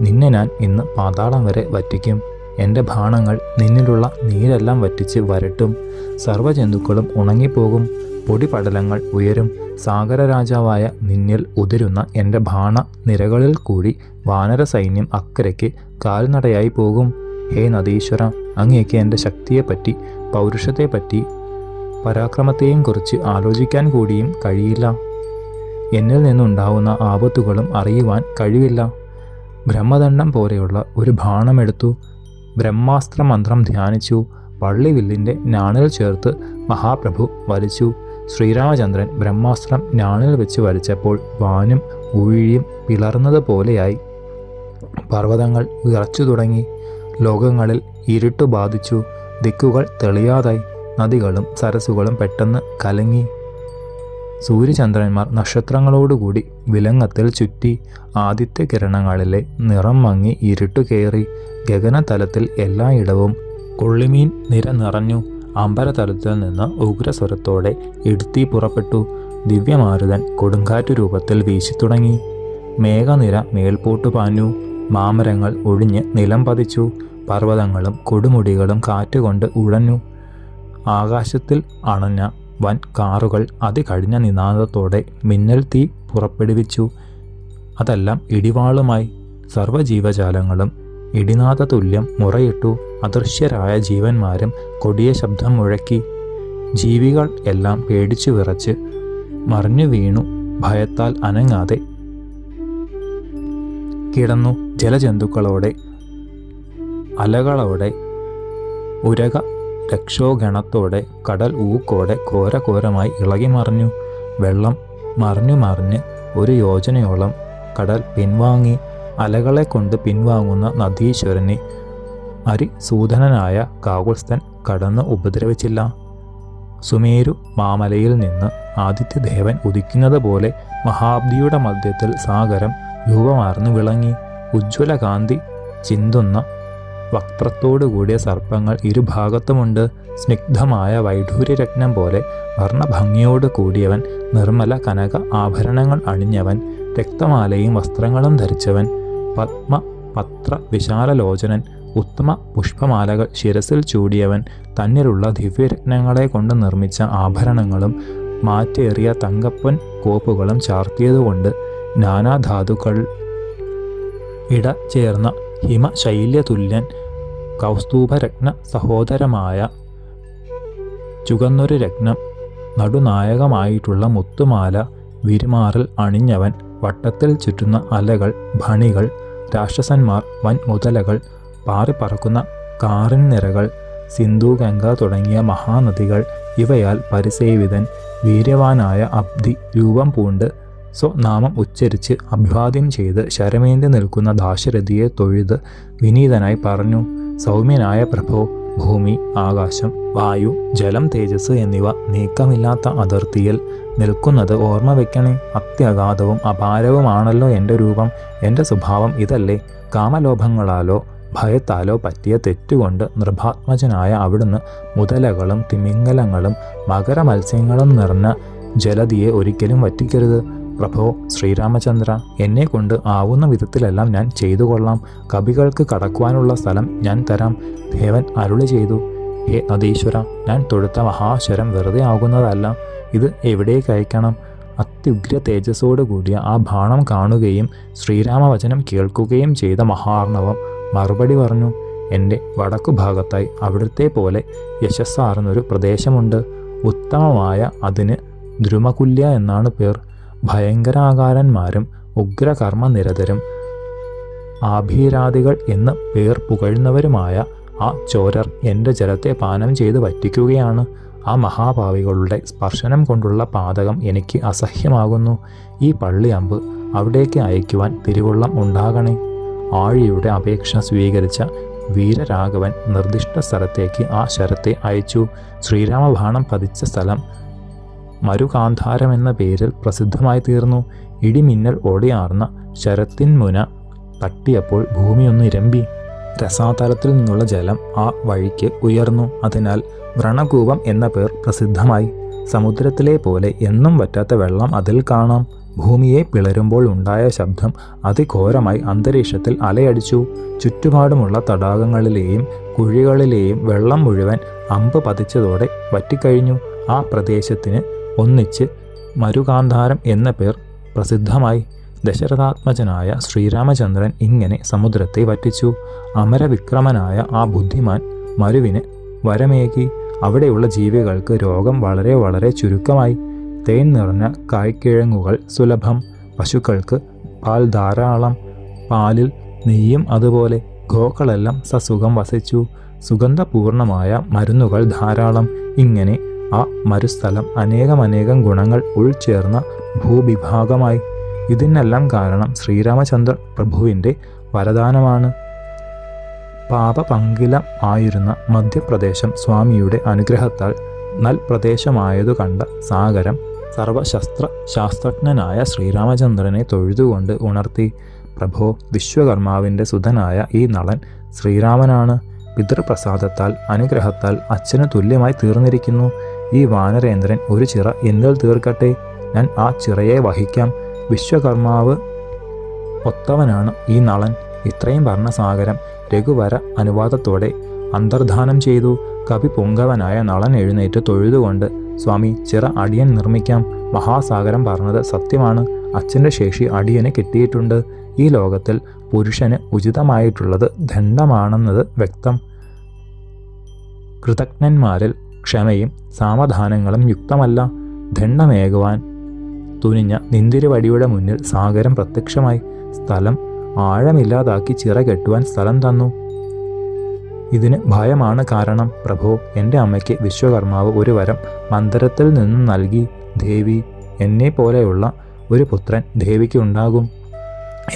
നിന്നെ ഞാൻ ഇന്ന് പാതാളം വരെ വറ്റിക്കും. എന്റെ ബാണങ്ങൾ നിന്നിലുള്ള നീരെല്ലാം വറ്റിച്ച് വരട്ടും. സർവജന്തുക്കളും ഉണങ്ങിപ്പോകും. പൊടിപടലങ്ങൾ ഉയരും. സാഗരരാജാവായ നിന്നിൽ ഉതിരുന്ന എന്റെ ബാണ നിരകളിൽ കൂടി വാനര സൈന്യം അക്കരയ്ക്ക് കാൽനടയായി പോകും. ഹേ നദീശ്വര അങ്ങേക്ക് എന്റെ ശക്തിയെപ്പറ്റി പൗരുഷത്തെപ്പറ്റി പരാക്രമത്തെയും കുറിച്ച് ആലോചിക്കാൻ കൂടിയും കഴിയില്ല. എന്നിൽ നിന്നുണ്ടാവുന്ന ആപത്തുകളും അറിയുവാൻ കഴിവില്ല. ബ്രഹ്മദണ്ഡം പോലെയുള്ള ഒരു ബാണമെടുത്തു. ബ്രഹ്മാസ്ത്ര മന്ത്രം ധ്യാനിച്ചു. പള്ളിവില്ലിന്റെ ഞാണിൽ ചേർത്ത് മഹാപ്രഭു വലിച്ചു ശ്രീരാമചന്ദ്രൻ ബ്രഹ്മാസ്ത്രം ഞാണിൽ വെച്ച് വലിച്ചപ്പോൾ വാനും ഊഴിയും പിളർന്നതുപോലെയായി പർവതങ്ങൾ വിറച്ചു തുടങ്ങി. ലോകങ്ങളിൽ ഇരുട്ടു ബാധിച്ചു. ദിക്കുകൾ തെളിയാതായി. നദികളും സരസുകളും പെട്ടെന്ന് കലങ്ങി. സൂര്യചന്ദ്രന്മാർ നക്ഷത്രങ്ങളോടുകൂടി വിലങ്ങത്തിൽ ചുറ്റി ആദിത്യ കിരണങ്ങളിലെ നിറം മങ്ങി ഇരുട്ടു കയറി ഗഗനതലത്തിൽ എല്ലായിടവും കൊള്ളിമീൻ നിര നിറഞ്ഞു അമ്പരതലത്തിൽ നിന്ന് ഉഗ്രസ്വരത്തോടെ ഇടുത്തി പുറപ്പെട്ടു. ദിവ്യമാരുതൻ കൊടുങ്കാറ്റു രൂപത്തിൽ വീശി തുടങ്ങി മേഘനിര മേൽപോട്ടു പാഞ്ഞു. മാമരങ്ങൾ ഒഴിഞ്ഞ് നിലം പതിച്ചു. പർവതങ്ങളും കൊടുമുടികളും കാറ്റുകൊണ്ട് ഉഴഞ്ഞു. ആകാശത്തിൽ അണഞ്ഞ വൻ കാറുകൾ അതികഴിഞ്ഞ നിനാദത്തോടെ മിന്നൽ തീ പുറപ്പെടുവിച്ചു. അതെല്ലാം ഇടിവാളുമായി സർവജീവജാലങ്ങളും ഇടിനാഥ തുല്യം മുറയിട്ടു അദൃശ്യരായ ജീവന്മാരും കൊടിയ ശബ്ദം മുഴക്കി. ജീവികൾ എല്ലാം പേടിച്ചു വിറച്ച് മറിഞ്ഞു വീണു ഭയത്താൽ അനങ്ങാതെ. കിടന്നു ജലജന്തുക്കളോടെ അലകളോടെ ഉരക രക്ഷോഗണത്തോടെ കടൽ ഊക്കോടെ ഘോരഘോരമായി ഇളകി മറിഞ്ഞു. വെള്ളം മറിഞ്ഞു മറിഞ്ഞ് ഒരു യോജനയോളം കടൽ പിൻവാങ്ങി അലകളെ കൊണ്ട് പിൻവാങ്ങുന്ന നദീശ്വരനെ അരിസൂദനനായ കാകുൽസ്ഥൻ കടന്ന് ഉപദ്രവിച്ചില്ല. സുമേരു മാമലയിൽ നിന്ന് ആദിത്യദേവൻ ഉദിക്കുന്നത് പോലെ മഹാബ്ദിയുടെ മധ്യത്തിൽ സാഗരം രൂപമാർന്നു വിളങ്ങി. ഉജ്ജ്വലകാന്തി ചിന്തുന്ന വക്ത്രത്തോടുകൂടിയ സർപ്പങ്ങൾ ഇരുഭാഗത്തുമുണ്ട്. സ്നിഗ്ധമായ വൈഢൂര്യരത്നം പോലെ വർണഭംഗിയോട് കൂടിയവൻ നിർമ്മല കനക ആഭരണങ്ങൾ അണിഞ്ഞവൻ രക്തമാലയും വസ്ത്രങ്ങളും ധരിച്ചവൻ പത്മ പത്ര വിശാലലോചനൻ ഉത്തമ പുഷ്പമാലകൾ ശിരസിൽ ചൂടിയവൻ തന്നിലുള്ള ദിവ്യരത്നങ്ങളെ കൊണ്ട് നിർമ്മിച്ച ആഭരണങ്ങളും മാറ്റേറിയ തങ്കപ്പൻ കോപ്പുകളും ചാർത്തിയതുകൊണ്ട് നാനാധാതുക്കൾ ഇട ചേർന്ന ഹിമശൈല്യതുല്യൻ കൗസ്തൂഭരത്ന സഹോദരമായ ചുകന്നൊരു രത്നം നടുനായകമായിട്ടുള്ള മുത്തുമാല വിരുമാറിൽ അണിഞ്ഞവൻ വട്ടത്തിൽ ചുറ്റുന്ന അലകൾ ഭണികൾ രാക്ഷസന്മാർ വൻ മുതലകൾ പാറിപ്പറക്കുന്ന കാറിൻ നിരകൾ സിന്ധു ഗംഗ തുടങ്ങിയ മഹാനദികൾ ഇവയാൽ പരിസേവിതൻ വീര്യവാനായ അബ്ദി രൂപം പൂണ്ട് സ്വനാമം ഉച്ചരിച്ച് അഭിവാദ്യം ചെയ്ത് ശരമേന്തി നിൽക്കുന്ന ദാശരഥിയെ തൊഴുത് വിനീതനായി പറഞ്ഞു സൗമ്യനായ പ്രഭോ ഭൂമി ആകാശം വായു ജലം തേജസ് എന്നിവ നീക്കമില്ലാത്ത അതിർത്തിയിൽ നിൽക്കുന്നത് ഓർമ്മ വയ്ക്കണേ അത്യഗാധവും അപാരവുമാണല്ലോ എന്റെ രൂപം. എന്റെ സ്വഭാവം ഇതല്ലേ. കാമലോഭങ്ങളാലോ ഭയത്താലോ പറ്റിയ തെറ്റുകൊണ്ട് നിർഭാത്മജനായ അവിടുന്ന് മുതലകളും തിമിംഗലങ്ങളും മകരമത്സ്യങ്ങളും നിറഞ്ഞ ജലതിയെ ഒരിക്കലും വറ്റിക്കരുത്. പ്രഭോ ശ്രീരാമചന്ദ്ര എന്നെ കൊണ്ട് ആവുന്ന വിധത്തിലെല്ലാം ഞാൻ ചെയ്തു കൊള്ളാം കവികൾക്ക് കടക്കുവാനുള്ള സ്ഥലം ഞാൻ തരാം. ദേവൻ അരുളി ചെയ്തു. ഹേ നദീശ്വര ഞാൻ തൊടുത്ത മഹാശ്വരം വെറുതെ ആകുന്നതല്ല. ഇത് എവിടേക്ക് അയക്കണം? അത്യുഗ്ര തേജസ്സോടു കൂടിയ ആ ബാണം കാണുകയും ശ്രീരാമവചനം കേൾക്കുകയും ചെയ്ത മഹാർണവം മറുപടി പറഞ്ഞു എന്റെ വടക്കു ഭാഗത്തായി അവിടുത്തെ പോലെ യശസ്സാർന്നൊരു പ്രദേശമുണ്ട്. ഉത്തമമായ അതിന് ദ്രുമകുല്യ എന്നാണ് പേർ. ഭയങ്കരാകാരന്മാരും ഉഗ്രകർമ്മനിരതരും ആഭീരാദികൾ എന്ന് പേർ പുകഴുന്നവരുമായ ആ ചോരർ എന്റെ ജലത്തെ പാനം ചെയ്ത് വറ്റിക്കുകയാണ്. ആ മഹാഭാവികളുടെ സ്പർശനം കൊണ്ടുള്ള പാതകം എനിക്ക് അസഹ്യമാകുന്നു. ഈ പള്ളിയമ്പ് അവിടേക്ക് അയക്കുവാൻ തിരുവുള്ളം ഉണ്ടാകണേ. ആഴിയുടെ അപേക്ഷ സ്വീകരിച്ച വീരരാഘവൻ നിർദ്ദിഷ്ട സ്ഥലത്തേക്ക് ആ ശരത്തെ അയച്ചു. ശ്രീരാമഭാണം പതിച്ച സ്ഥലം മരുകാന്ധാരം എന്ന പേരിൽ പ്രസിദ്ധമായി തീർന്നു. ഇടിമിന്നൽ ഓടിയാർന്ന ശരത്തിൻ മുന തട്ടിയപ്പോൾ ഭൂമിയൊന്ന് ഇരമ്പി. രസാതലത്തിൽ നിന്നുള്ള ജലം ആ വഴിക്ക് ഉയർന്നു. അതിനാൽ വ്രണകൂപം എന്ന പേർ പ്രസിദ്ധമായി. സമുദ്രത്തിലെ പോലെ എന്നും വറ്റാത്ത വെള്ളം അതിൽ കാണാം. ഭൂമിയെ പിളരുമ്പോൾ ഉണ്ടായ ശബ്ദം അതിഘോരമായി അന്തരീക്ഷത്തിൽ അലയടിച്ചു. ചുറ്റുപാടുമുള്ള തടാകങ്ങളിലെയും കുഴികളിലെയും വെള്ളം മുഴുവൻ അമ്പ് പതിച്ചതോടെ വറ്റിക്കഴിഞ്ഞു. ആ പ്രദേശത്തിന് ഒന്നിച്ച് മരുകാന്ധാരം എന്ന പേർ പ്രസിദ്ധമായി ദശരഥാത്മജനായ ശ്രീരാമചന്ദ്രൻ ഇങ്ങനെ സമുദ്രത്തെ വറ്റിച്ചു. അമരവിക്രമനായ ആ ബുദ്ധിമാൻ മരുവിനെ വരമേകി. അവിടെയുള്ള ജീവികൾക്ക് രോഗം വളരെ വളരെ ചുരുക്കമായി. തേൻ നിറഞ്ഞ കായ്ക്കിഴങ്ങുകൾ സുലഭം. പശുക്കൾക്ക് പാൽ ധാരാളം. പാലിൽ നെയ്യും അതുപോലെ ഗോക്കളെല്ലാം സസുഖം വസിച്ചു. സുഗന്ധപൂർണമായ മരുന്നുകൾ ധാരാളം. ഇങ്ങനെ ആ മരുസ്ഥലം അനേകമനേകം ഗുണങ്ങൾ ഉൾച്ചേർന്ന ഭൂവിഭാഗമായി. ഇതിനെല്ലാം കാരണം ശ്രീരാമചന്ദ്ര പ്രഭുവിന്റെ വരദാനമാണ്. പാപപങ്കിലം ആയിരുന്ന മധ്യപ്രദേശം സ്വാമിയുടെ അനുഗ്രഹത്താൽ നൽപ്രദേശമായതു കണ്ട സാഗരം സർവശസ്ത്ര ശാസ്ത്രജ്ഞനായ ശ്രീരാമചന്ദ്രനെ തൊഴുതുകൊണ്ട് ഉണർത്തി. പ്രഭോ വിശ്വകർമാവിന്റെ സുധനായ ഈ നളൻ ശ്രീരാമനാണ്. പിതൃപ്രസാദത്താൽ അനുഗ്രഹത്താൽ അച്ഛന് തുല്യമായി തീർന്നിരിക്കുന്നു. ഈ വാനരേന്ദ്രൻ ഒരു ചിറ എന്നൽ തീർക്കട്ടെ? ഞാൻ ആ ചിറയെ വഹിക്കാം. വിശ്വകർമാവ് ഒത്തവനാണ് ഈ നളൻ. ഇത്രയും പറഞ്ഞ സാഗരം രഘുവര അനുവാദത്തോടെ അന്തർധാനം ചെയ്തു. കവി പൊങ്കവനായ നളൻ എഴുന്നേറ്റ് തൊഴുതുകൊണ്ട് സ്വാമി ചിറ അടിയൻ നിർമ്മിക്കാം. മഹാസാഗരം പറഞ്ഞത് സത്യമാണ്. അച്ഛന്റെ ശേഷി അടിയന് കിട്ടിയിട്ടുണ്ട്. ഈ ലോകത്തിൽ പുരുഷന് ഉചിതമായിട്ടുള്ളത് ദണ്ഡമാണെന്നത് വ്യക്തം. കൃതജ്ഞന്മാരിൽ ക്ഷമയും സാവധാനങ്ങളും യുക്തമല്ല. ദണ്ഡമേകുവാൻ തുനിഞ്ഞ നിന്തിരുവടിയുടെ മുന്നിൽ സാഗരം പ്രത്യക്ഷമായി സ്ഥലം ആഴമില്ലാതാക്കി ചിറ കെട്ടുവാൻ സ്ഥലം തന്നു. ഇതിന് ഭയമാണ് കാരണം പ്രഭോ എന്റെ അമ്മയ്ക്ക് വിശ്വകർമാവ് ഒരു വരം മന്ദിരത്തിൽ നിന്നും നൽകി ദേവി എന്നെ പോലെയുള്ള ഒരു പുത്രൻ ദേവിക്ക് ഉണ്ടാകും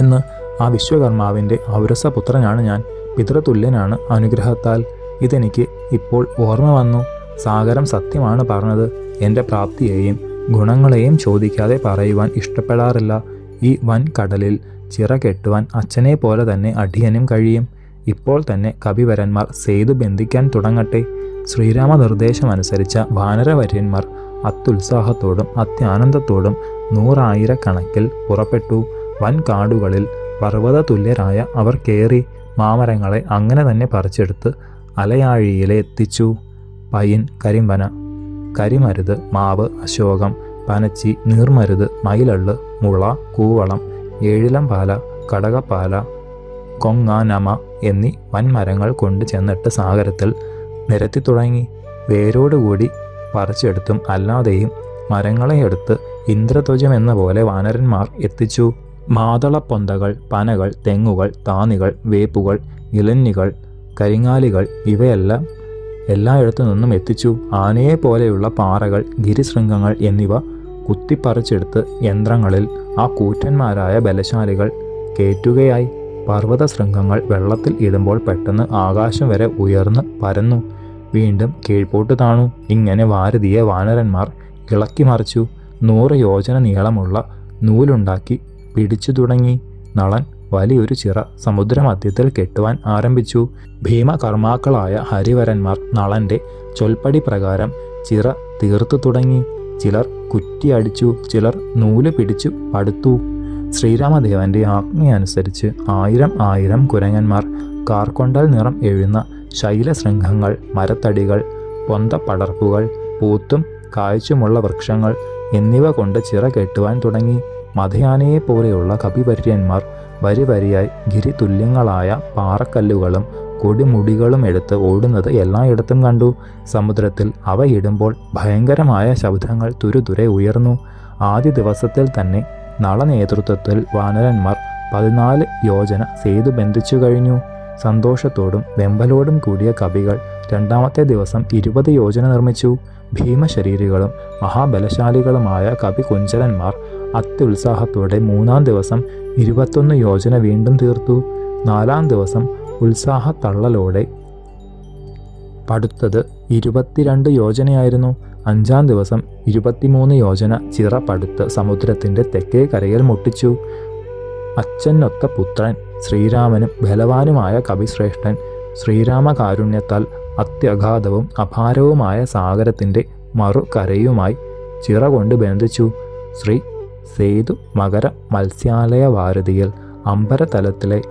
എന്ന് ആ വിശ്വകർമാവിന്റെ ഔരസപുത്രനാണ് ഞാൻ. പിതൃതുല്യനാണ് അനുഗ്രഹത്താൽ ഇതെനിക്ക് ഇപ്പോൾ ഓർമ്മ വന്നു. സാഗരം സത്യമാണ് പറഞ്ഞത്. എന്റെ പ്രാപ്തിയെയും ഗുണങ്ങളെയും ചോദിക്കാതെ പറയുവാൻ ഇഷ്ടപ്പെടാറില്ല. ഈ വൻ കടലിൽ ചിറ കെട്ടുവാൻ അച്ഛനെ പോലെ തന്നെ അടിയനും കഴിയും. ഇപ്പോൾ തന്നെ കവിവരന്മാർ സെയ്തു ബന്ധിക്കാൻ തുടങ്ങട്ടെ. ശ്രീരാമ നിർദ്ദേശമനുസരിച്ച വാനരവര്യന്മാർ അത്യുത്സാഹത്തോടും അത്യാനന്ദത്തോടും നൂറായിരക്കണക്കിൽ പുറപ്പെട്ടു. വൻ കാടുകളിൽ പർവത തുല്യരായ അവർ കയറി മാമരങ്ങളെ അങ്ങനെ തന്നെ പറിച്ചെടുത്ത് അലയാഴിയിലെ എത്തിച്ചു. പയിൻ കരിമ്പന കരിമരുത് മാവ് അശോകം പനച്ചി നീർമരുത് മയിലള്ള് മുള കൂവളം ഏഴിലം പാല കടകപ്പാല കൊങ്ങാനമ എന്നീ വൻമരങ്ങൾ കൊണ്ട് ചെന്നിട്ട് സാഗരത്തിൽ നിരത്തി തുടങ്ങി. വേരോടുകൂടി പറിച്ചെടുത്തും അല്ലാതെയും മരങ്ങളെ എടുത്ത് ഇന്ദ്രധ്വജം എന്ന പോലെ വാനരന്മാർ എത്തിച്ചു. മാതളപ്പൊന്തകൾ പനകൾ തെങ്ങുകൾ താനികൾ വേപ്പുകൾ ഇലഞ്ഞികൾ കരിങ്ങാലികൾ ഇവയെല്ലാം എല്ലായിടത്തു നിന്നും എത്തിച്ചു. ആനയെ പോലെയുള്ള പാറകൾ ഗിരിശൃംഗങ്ങൾ എന്നിവ കുത്തിപ്പറിച്ചെടുത്ത് യന്ത്രങ്ങളിൽ ആ കൂറ്റന്മാരായ ബലശാലികൾ കയറ്റുകയായി പർവത ശൃംഗങ്ങൾ വെള്ളത്തിൽ ഇടുമ്പോൾ പെട്ടെന്ന് ആകാശം വരെ ഉയർന്ന് പരന്നു. വീണ്ടും കീഴ്പോട്ട് താണു. ഇങ്ങനെ വാരതിയെ വാനരന്മാർ ഇളക്കി മറിച്ചു. നൂറ് യോജന നീളമുള്ള നൂലുണ്ടാക്കി പിടിച്ചു തുടങ്ങി. നളൻ വലിയൊരു ചിറ സമുദ്രമധ്യത്തിൽ കെട്ടുവാൻ ആരംഭിച്ചു. ഭീമകർമാക്കളായ ഹരിവരന്മാർ നളന്റെ ചൊൽപ്പടി പ്രകാരം ചിറ തീർത്തു തുടങ്ങി. ചിലർ കുറ്റിയടിച്ചു ചിലർ നൂൽ പിടിച്ചു പടുത്തു. ശ്രീരാമദേവന്റെ ആജ്ഞയനുസരിച്ച് ആയിരം ആയിരം കുരങ്ങന്മാർ കാർക്കൊണ്ടൽ നിറം എഴുന്ന ശൈലശൃംഖങ്ങൾ മരത്തടികൾ പൊന്തപ്പടർപ്പുകൾ പൂത്തും കായ്ച്ചുമുള്ള വൃക്ഷങ്ങൾ എന്നിവ കൊണ്ട് ചിറ കെട്ടുവാൻ തുടങ്ങി. മധയാനയെ പോലെയുള്ള കപിവര്യന്മാർ വരി വരിയായി ഗിരിതുല്യങ്ങളായ പാറക്കല്ലുകളും കൊടിമുടികളും എടുത്ത് ഓടുന്നത് എല്ലായിടത്തും കണ്ടു. സമുദ്രത്തിൽ അവ ഇടുമ്പോൾ ഭയങ്കരമായ ശബ്ദങ്ങൾ തുരുതുരെ ഉയർന്നു. ആദ്യ ദിവസത്തിൽ തന്നെ നളനേതൃത്വത്തിൽ വാനരന്മാർ പതിനാല് യോജന സേതു ബന്ധിച്ചു കഴിഞ്ഞു. സന്തോഷത്തോടും വെമ്പലോടും കൂടിയ കവികൾ രണ്ടാമത്തെ ദിവസം ഇരുപത് യോജന നിർമ്മിച്ചു. ഭീമശരീരികളും മഹാബലശാലികളുമായ കവി കുഞ്ചരന്മാർ അത്യുത്സാഹത്തോടെ മൂന്നാം ദിവസം ഇരുപത്തൊന്ന് യോജന വീണ്ടും തീർത്തു. നാലാം ദിവസം ഉത്സാഹ തള്ളലോടെ പടുത്തത് ഇരുപത്തിരണ്ട് യോജനയായിരുന്നു. അഞ്ചാം ദിവസം ഇരുപത്തിമൂന്ന് യോജന ചിറ പടുത്ത് സമുദ്രത്തിന്റെ തെക്കേ കരയിൽ മുട്ടിച്ചു. അച്ഛനൊത്ത പുത്രൻ ശ്രീരാമനും ബലവാനുമായ കവിശ്രേഷ്ഠൻ ശ്രീരാമകാരുണ്യത്താൽ അത്യഗാധവും അപാരവുമായ സാഗരത്തിന്റെ മറുകരയുമായി ചിറ കൊണ്ട് ബന്ധിച്ചു. ശ്രീ സേതു മകര മത്സ്യാലയ വാരതിയിൽ അമ്പരതലത്തിലെ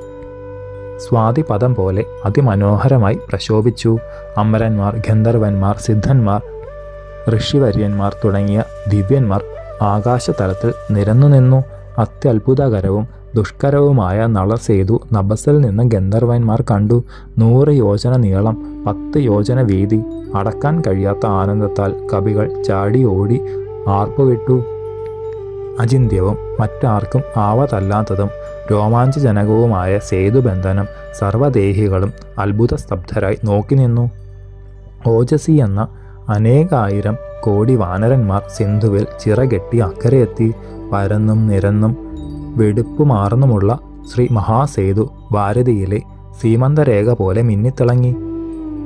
സ്വാതിപദം പോലെ അതിമനോഹരമായി പ്രശോഭിച്ചു. അമരന്മാർ ഗന്ധർവന്മാർ സിദ്ധന്മാർ ഋഷിവര്യന്മാർ തുടങ്ങിയ ദിവ്യന്മാർ ആകാശതലത്തിൽ നിരന്നു നിന്നു. അത്യത്ഭുതകരവും ദുഷ്കരവുമായ നളസേതു നബസിൽ നിന്ന് ഗന്ധർവന്മാർ കണ്ടു. നൂറ് യോജന നീളം പത്ത് യോജന വീതി അടക്കാൻ കഴിയാത്ത ആനന്ദത്താൽ കവികൾ ചാടി ഓടി ആർപ്പുവിട്ടു. അചിന്ത്യവും മറ്റാർക്കും ആവതല്ലാത്തതും രോമാഞ്ചജനകവുമായ സേതുബന്ധനം സർവദേഹികളും അത്ഭുതസ്തബ്ധരായി നോക്കി നിന്നു. ഓജസി എന്ന അനേകായിരം കോടി വാനരന്മാർ സിന്ധുവിൽ ചിറകെട്ടി അക്കരയെത്തി. പരന്നും നിരന്നും വെടുപ്പുമാർന്നുമുള്ള ശ്രീ മഹാസേതു ഭാരതിയിലെ സീമന്തരേഖ പോലെ മിന്നിത്തിളങ്ങി.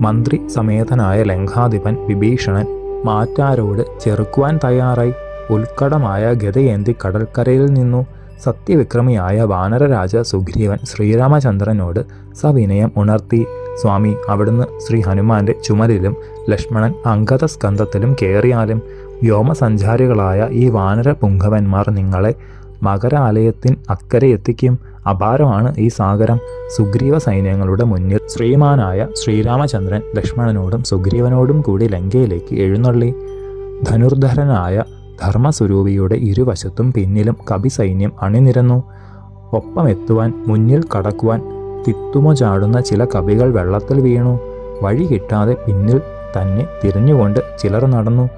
മന്ത്രി സമേതനായ ലങ്കാധിപൻ വിഭീഷണൻ മാറ്റാരോട് ചെറുക്കുവാൻ തയ്യാറായി. ഉൽക്കടമായ ഗതയേന്തി കടൽക്കരയിൽ നിന്നു സത്യവിക്രമിയായ വാനരരാജ സുഗ്രീവൻ ശ്രീരാമചന്ദ്രനോട് സവിനയം ഉണർത്തി. സ്വാമി അവിടുന്ന് ശ്രീ ഹനുമാന്റെ ചുമലിലും ലക്ഷ്മണൻ അങ്കതസ്കന്ധത്തിലും കയറിയാലും വ്യോമസഞ്ചാരികളായ ഈ വാനര പുങ്കവന്മാർ നിങ്ങളെ മകരാലയത്തിൻ അക്കരെ എത്തിക്കും. അപാരമാണ് ഈ സാഗരം. സുഗ്രീവ സൈന്യങ്ങളുടെ മുന്നിൽ ശ്രീമാനായ ശ്രീരാമചന്ദ്രൻ ലക്ഷ്മണനോടും സുഗ്രീവനോടും കൂടി ലങ്കയിലേക്ക് എഴുന്നള്ളി. ധനുർധരനായ ധർമ്മസ്വരൂപിയുടെ ഇരുവശത്തും പിന്നിലും കപിസൈന്യം അണിനിരന്നു. ഒപ്പമെത്തുവാൻ മുന്നിൽ കടക്കുവാൻ തിത്തുമ ചാടുന്ന ചില കവികൾ വെള്ളത്തിൽ വീണു. വഴി കിട്ടാതെ പിന്നിൽ തന്നെ തിരിഞ്ഞുകൊണ്ട് ചിലർ നടന്നു.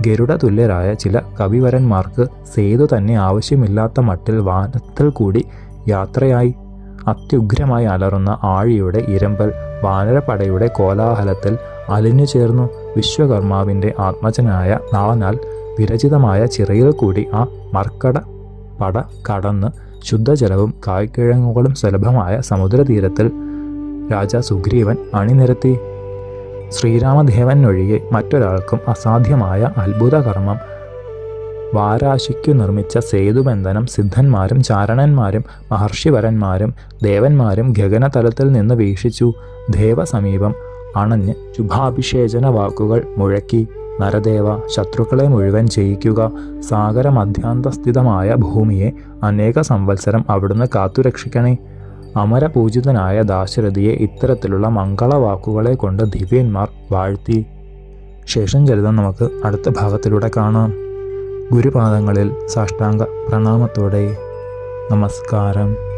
ഗരുഡ തുല്യരായ ചില കവിവരന്മാർക്ക് സേതു തന്നെ ആവശ്യമില്ലാത്ത മട്ടിൽ വാനത്തിൽ കൂടി യാത്രയായി. അത്യുഗ്രമായി അലറുന്ന ആഴിയുടെ ഇരമ്പൽ വാനരപ്പടയുടെ കോലാഹലത്തിൽ അലിഞ്ഞു ചേർന്നു വിശ്വകർമാവിന്റെ ആത്മജനായ നാളനാൽ വിരചിതമായ ചിറയിൽ കൂടി ആ മർക്കട പട കടന്ന് ശുദ്ധജലവും കായ്ക്കിഴങ്ങുകളും സുലഭമായ സമുദ്രതീരത്തിൽ രാജാ സുഗ്രീവൻ അണിനിരത്തി. ശ്രീരാമദേവനൊഴികെ മറ്റൊരാൾക്കും അസാധ്യമായ അത്ഭുതകർമ്മം. വാരാശിക്കു നിർമ്മിച്ച സേതുബന്ധനം സിദ്ധന്മാരും ചാരണന്മാരും മഹർഷിവരന്മാരും ദേവന്മാരും ഗഗനതലത്തിൽ നിന്ന് വീക്ഷിച്ചു. ദേവസമീപം അണഞ്ഞ് ശുഭാഭിഷേചന വാക്കുകൾ മുഴക്കി. നരദേവ ശത്രുക്കളെ മുഴുവൻ ജയിക്കുക സാഗരമധ്യാന്തസ്ഥിതമായ ഭൂമിയെ അനേക സംവത്സരം അവിടുന്ന് കാത്തുരക്ഷിക്കണേ. അമരപൂജിതനായ ദാശരഥിയെ ഇത്തരത്തിലുള്ള മംഗളവാക്കുകളെ കൊണ്ട് ദിവ്യന്മാർ വാഴ്ത്തി. ശേഷം ചരിതം നമുക്ക് അടുത്ത ഭാഗത്തിലൂടെ കാണാം. ഗുരുപാദങ്ങളിൽ സാഷ്ടാംഗ പ്രണാമത്തോടെ. നമസ്കാരം.